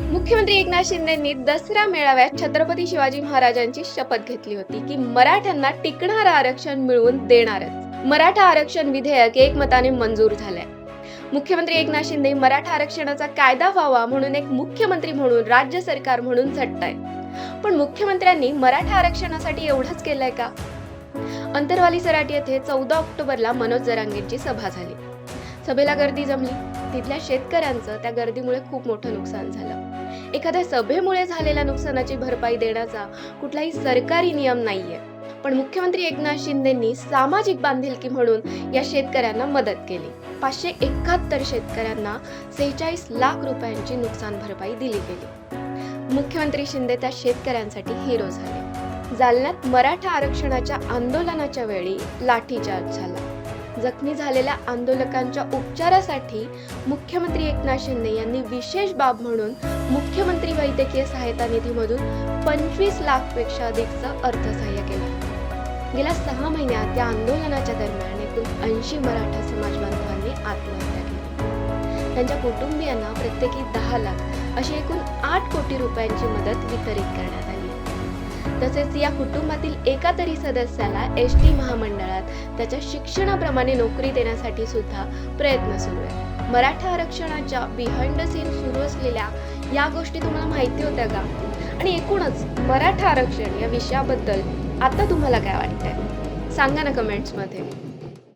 मुख्यमंत्री एकनाथ शिंदेंनी दसरा मेळाव्यात छत्रपती शिवाजी महाराजांची शपथ घेतली होती की मराठ्यांना टिकणारं आरक्षण मिळवून देणारच. मराठा आरक्षण विधेयक एकमताने मंजूर झालंय. मुख्यमंत्री एकनाथ शिंदे मराठा आरक्षणाचा कायदा व्हावा म्हणून एक मुख्यमंत्री म्हणून राज्य सरकार म्हणून झटताय पण मुख्यमंत्र्यांनी मराठा आरक्षणासाठी एवढंच केलंय का? अंतरवाली सराट येथे चौदा ऑक्टोबरला मनोज जरांगेंची सभा झाली. सभेला गर्दी जमली. तिथल्या शेतकऱ्यांचं त्या गर्दीमुळे खूप मोठं नुकसान झालं. एखाद्या सभेमुळे झालेल्या नुकसानाची भरपाई देण्याचा कुठलाही सरकारी नियम नाहीये. पण मुख्यमंत्री एकनाथ शिंदेंनी सामाजिक बांधिलकी म्हणून या शेतकऱ्यांना मदत केली. पाचशे एकाहत्तर शेतकऱ्यांना सेहेचाळीस लाख रुपयांची नुकसान भरपाई दिली गेली. मुख्यमंत्री शिंदे त्या शेतकऱ्यांसाठी हिरो झाले. जालन्यात मराठा आरक्षणाच्या आंदोलनाच्या वेळी लाठीचार्ज झाला. जखमी झालेल्या आंदोलकांच्या उपचारासाठी मुख्यमंत्री एकनाथ शिंदे यांनी विशेष बाब म्हणून मुख्यमंत्री वैद्यकीय सहायता निधीमधून पंचवीस लाखपेक्षा अधिकचं अर्थसहाय्य केलं. गेल्या सहा महिन्यात या आंदोलनाच्या दरम्यान एकूण ऐंशी मराठा समाज बांधवांनी आत्महत्या केली. त्यांच्या कुटुंबियांना प्रत्येकी दहा लाख अशी एकूण आठ कोटी रुपयांची मदत वितरित करण्यात आली. तसेच या कुटुंबातील एका तरी सदस्याला एस टी महामंडळात त्याच्या शिक्षणाप्रमाणे नोकरी देण्यासाठी सुद्धा प्रयत्न सुरू आहे. मराठा आरक्षणाच्या बिहाइंड सीन सुरू असलेल्या या गोष्टी तुम्हाला माहिती होत्या का? आणि एकूणच मराठा आरक्षण या विषयाबद्दल आता तुम्हाला काय वाटतंय? सांगा ना कमेंट्समध्ये